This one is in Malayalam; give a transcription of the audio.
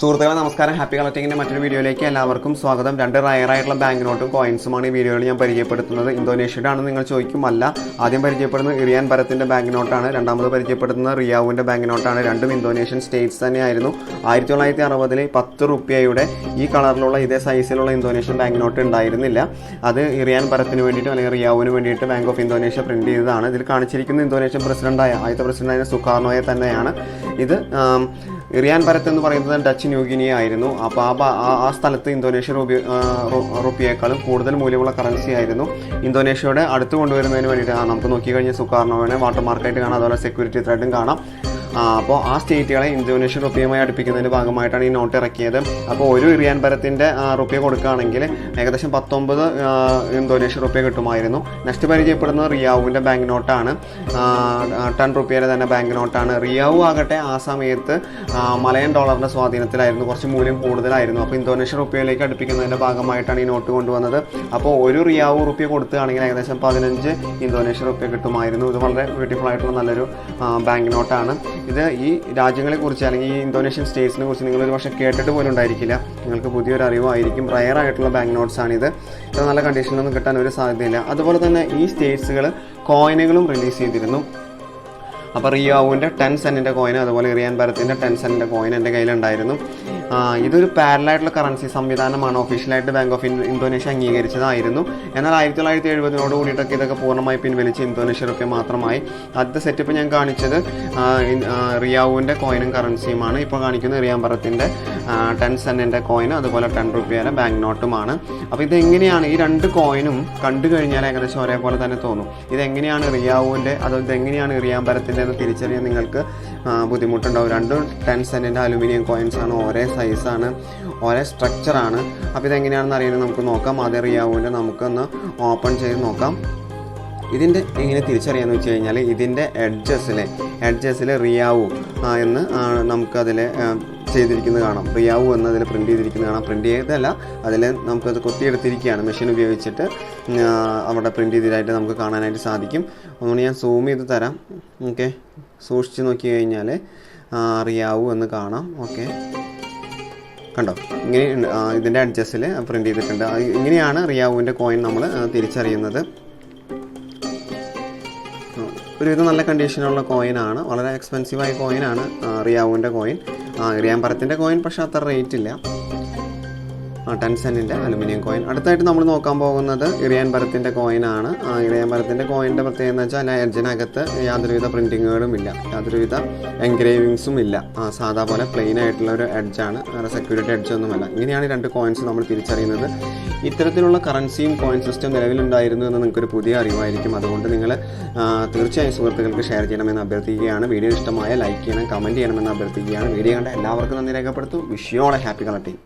സുഹൃത്തുക്കളെ നമസ്കാരം. ഹാപ്പി കളക്ടിങ്ങിന്റെ മറ്റൊരു വീഡിയോയിലേക്ക് എല്ലാവർക്കും സ്വാഗതം. രണ്ട് റയർ ആയിട്ടുള്ള ബാങ്ക് നോട്ടും കോയിൻസുമാണ് ഈ വീഡിയോയിൽ ഞാൻ പരിചയപ്പെടുത്തുന്നത്. ഇന്തോനേഷ്യയുടെ ആണെന്ന് നിങ്ങൾ ചോദിക്കും. അല്ല ആദ്യം പരിചയപ്പെടുന്നത് ഇറിയാൻ ഭരത്തിന്റെ ബാങ്ക് നോട്ടാണ് രണ്ടാമത് പരിചയപ്പെടുത്തുന്നത് റിയാവുവിന്റെ ബാങ്ക് നോട്ടാണ് രണ്ടും ഇന്തോനേഷ്യൻ സ്റ്റേറ്റ്സ് തന്നെയായിരുന്നു. ആയിരത്തി തൊള്ളായിരത്തി അറുപതിൽ പത്ത് റുപ്യയുടെ ഈ കളറിലുള്ള ഇതേ സൈസിലുള്ള ഇന്തോനേഷ്യൻ ബാങ്ക് നോട്ട് ഉണ്ടായിരുന്നില്ല. അത് ഇറിയാൻ ഭരത്തിന് വേണ്ടിയിട്ട് അല്ലെങ്കിൽ റിയാവുവിന് വേണ്ടിയിട്ട് ബാങ്ക് ഓഫ് ഇന്തോനേഷ്യ പ്രിന്റ് ചെയ്തതാണ്. ഇതിൽ കാണിച്ചിരിക്കുന്ന ഇന്തോനേഷ്യൻ പ്രസിഡന്റായ ആദ്യത്തെ പ്രസിഡന്റായ സുഖാർണോയെ തന്നെയാണ്. ഇത് ആം, ഇറിയാൻ പരത്ത് എന്ന് പറയുന്നത് ഡച്ച് ന്യൂഗിനിയ ആയിരുന്നു അപ്പോൾ ആ ആ- സ്ഥലത്ത് ഇന്തോനേഷ്യ റുപ്യ റുപ്പിയേക്കാളും കൂടുതൽ മൂല്യമുള്ള കറൻസി ആയിരുന്നു. ഇന്തോനേഷ്യയുടെ അടുത്ത് കൊണ്ടുവരുന്നതിന് വേണ്ടിയിട്ട് നമുക്ക് നോക്കി കഴിഞ്ഞാൽ സുക്കാർണോവിനെ വാട്ടർ മാർക്കായിട്ട് കാണാം. അതുപോലെ സെക്യൂരിറ്റി ത്രെഡും കാണാം. അപ്പോൾ ആ സ്റ്റേറ്റുകളെ ഇന്തോനേഷ്യൻ റുപ്യയുമായി അടുപ്പിക്കുന്നതിന്റെ ഭാഗമായിട്ടാണ് ഈ നോട്ട് ഇറക്കിയത്. അപ്പോൾ ഒരു ഇറിയാൻ പരത്തിന്റെ റുപ്യ കൊടുക്കുകയാണെങ്കിൽ ഏകദേശം പത്തൊമ്പത് ഇന്തോനേഷ്യൻ റുപ്യ കിട്ടുമായിരുന്നു. നെക്സ്റ്റ് പരിചയപ്പെടുന്നത് റിയാവുവിന്റെ ബാങ്ക് നോട്ടാണ്. ടെൻ റുപ്യയുടെ തന്നെ ബാങ്ക് നോട്ടാണ്. റിയാവു ആകട്ടെ ആ സമയത്ത് മലയൻ ഡോളറിന്റെ സ്വാധീനത്തിലായിരുന്നു. കുറച്ച് മൂല്യം കൂടുതലായിരുന്നു. അപ്പോൾ ഇന്തോനേഷ്യൻ റുപ്യയിലേക്ക് അടുപ്പിക്കുന്നതിന്റെ ഭാഗമായിട്ടാണ് ഈ നോട്ട് കൊണ്ടുവന്നത്. അപ്പോൾ ഒരു റിയാവു റുപ്യ കൊടുക്കുകയാണെങ്കിൽ ഏകദേശം പതിനഞ്ച് ഇന്തോനേഷ്യൻ റുപ്യ കിട്ടുമായിരുന്നു. ഇത് വളരെ ബ്യൂട്ടിഫുൾ ആയിട്ടുള്ള നല്ലൊരു ബാങ്ക് നോട്ടാണ്. ഇത് ഈ രാജ്യങ്ങളെ കുറിച്ച് അല്ലെങ്കിൽ ഈ ഇന്തോനേഷ്യൻ സ്റ്റേറ്റ്സിനെ കുറിച്ച് നിങ്ങൾ ഒരു പക്ഷേ കേട്ടിട്ട് പോലും ഉണ്ടായിരിക്കില്ല. നിങ്ങൾക്ക് പുതിയൊരു അറിവായിരിക്കും റയർ ആയിട്ടുള്ള ബാങ്ക് നോട്ട്സ് ആണിത് ഇത്. നല്ല കണ്ടീഷനിലൊന്നും കിട്ടാൻ ഒരു സാധ്യതയില്ല. അതുപോലെ തന്നെ ഈ സ്റ്റേറ്റ്സുകൾ കോയിനുകളും റിലീസ് ചെയ്തിരുന്നു. അപ്പോൾ റിയാവുവിന്റെ ടെൻ സെന്റിന്റെ കോയിൻ അതുപോലെ റിയാൻ ഭരത്തിന്റെ ടെൻ സെന്റിന്റെ കോയിൻ എന്റെ കയ്യിലുണ്ടായിരുന്നു. ഇതൊരു പാരലായിട്ടുള്ള കറൻസി സംവിധാനമാണ്. ഒഫീഷ്യലായിട്ട് ബാങ്ക് ഓഫ് ഇന്തോനേഷ്യ അംഗീകരിച്ചതായിരുന്നു. എന്നാൽ ആയിരത്തി തൊള്ളായിരത്തി എഴുപതിനോട് കൂടിയിട്ടൊക്കെ ഇതൊക്കെ പൂർണമായി പിൻവലിച്ച് ഇന്തോനേഷ്യയൊക്കെ മാത്രമായി. ആദ്യത്തെ സെറ്റപ്പ് ഞാൻ കാണിച്ചത് റിയാവുവിന്റെ കോയിനും കറൻസിയുമാണ് ഇപ്പോൾ കാണിക്കുന്നത് റിയാമ്പറത്തിന്റെ ടെൻ സെന്റിന്റെ കോയിനും അതുപോലെ ടെൻ റുപ്യയുടെ ബാങ്ക് നോട്ടുമാണ് അപ്പോൾ ഇതെങ്ങനെയാണ് ഈ രണ്ട് കോയിനും കണ്ടു കഴിഞ്ഞാൽ ഏകദേശം ഒരേപോലെ തന്നെ തോന്നും. ഇതെങ്ങനെയാണ് റിയാവുവിന്റെ അതോ ഇതെങ്ങനെയാണ് റിയാമ്പരത്തിന്റെ എന്ന് തിരിച്ചറിയാൻ നിങ്ങൾക്ക് ബുദ്ധിമുട്ടുണ്ടാവും. രണ്ടും ടെൻ സെന്റിന്റെ അലുമിനിയം കോയിൻസ് ആണ് ഒരേ സൈസാണ് ഒരേ സ്ട്രക്ചറാണ് അപ്പോൾ ഇതെങ്ങനെയാണെന്ന് അറിയാൻ നമുക്ക് നോക്കാം. അതേ റിയാവുവിന്റെ നമുക്കൊന്ന് ഓപ്പൺ ചെയ്ത് നോക്കാം. ഇതിന്റെ എങ്ങനെ തിരിച്ചറിയാന്ന് വെച്ച് കഴിഞ്ഞാൽ ഇതിന്റെ എഡ്ജസിലെ എഡ്ജസിലെ റിയാവു എന്ന് നമുക്കതിൽ ചെയ്തിരിക്കുന്നത് കാണാം. റിയാവു എന്ന് അതിൽ പ്രിന്റ് ചെയ്തിരിക്കുന്നത് കാണാം. പ്രിന്റ് ചെയ്തതല്ല അതിൽ നമുക്കത് കൊത്തിയെടുത്തിരിക്കുകയാണ്. മെഷീൻ ഉപയോഗിച്ചിട്ട് അവിടെ പ്രിന്റ് ചെയ്തതായിട്ട് നമുക്ക് കാണാനായിട്ട് സാധിക്കും. അതുകൊണ്ട് ഞാൻ സൂം ചെയ്ത് തരാം. ഓക്കെ സൂക്ഷിച്ച് നോക്കി കഴിഞ്ഞാൽ റിയാവു എന്ന് കാണാം. ഓക്കെ കണ്ടോ? ഇങ്ങനെ ഇതിന്റെ അഡ്ജസ്റ്റിൽ പ്രിന്റ് ചെയ്തിട്ടുണ്ട്. ഇങ്ങനെയാണ് റിയാവുവിന്റെ കോയിൻ നമ്മൾ തിരിച്ചറിയുന്നത്. ഒരുവിധം നല്ല കണ്ടീഷനുള്ള കോയിനാണ് വളരെ എക്സ്പെൻസീവായ കോയിനാണ് റിയാവുവിന്റെ കോയിൻ റിയാമ്പറത്തിന്റെ കോയിൻ പക്ഷേ അത്ര റേറ്റ് ഇല്ല. ടെൻ അലുമിനിയം കോയിൻ അടുത്തായിട്ട് നമ്മൾ നോക്കാൻ പോകുന്നത് ഇറിയാൻ പരത്തിന്റെ കോയിനാണ് ഇറിയാൻ പരത്തിന്റെ കോയിന്റെ പ്രത്യേകത എന്ന് വെച്ചാൽ ആ എഡ്ജിനകത്ത് യാതൊരുവിധ പ്രിന്റിങ്ങുകളും ഇല്ല. യാതൊരുവിധ എൻഗ്രേവിങ്സും ഇല്ല. ആ, സാധാ പോലെ പ്ലെയിൻ ആയിട്ടുള്ള ഒരു എഡ്ജാണ് വേറെ സെക്യൂരിറ്റി എഡ്ജ് ഒന്നുമല്ല. ഇങ്ങനെയാണ് രണ്ട് കോയിൻസ് നമ്മൾ തിരിച്ചറിയുന്നത്. ഇത്തരത്തിലുള്ള കറൻസിയും കോയിൻ സിസ്റ്റം നിലവിലുണ്ടായിരുന്നു എന്ന് നിങ്ങൾക്കൊരു പുതിയ അറിവായിരിക്കും. അതുകൊണ്ട് നിങ്ങൾ തീർച്ചയായും സുഹൃത്തുക്കൾക്ക് ഷെയർ ചെയ്യണമെന്ന് അഭ്യർത്ഥിക്കുകയാണ്. വീഡിയോ ഇഷ്ടമായ ലൈക്ക് ചെയ്യണം കമന്റ് ചെയ്യണമെന്ന് അഭ്യർത്ഥിക്കുകയാണ്. വീഡിയോ കണ്ട എല്ലാവർക്കും നന്ദി രേഖപ്പെടുത്തും വിഷയോളെ ഹാപ്പി കളക്ടിങ്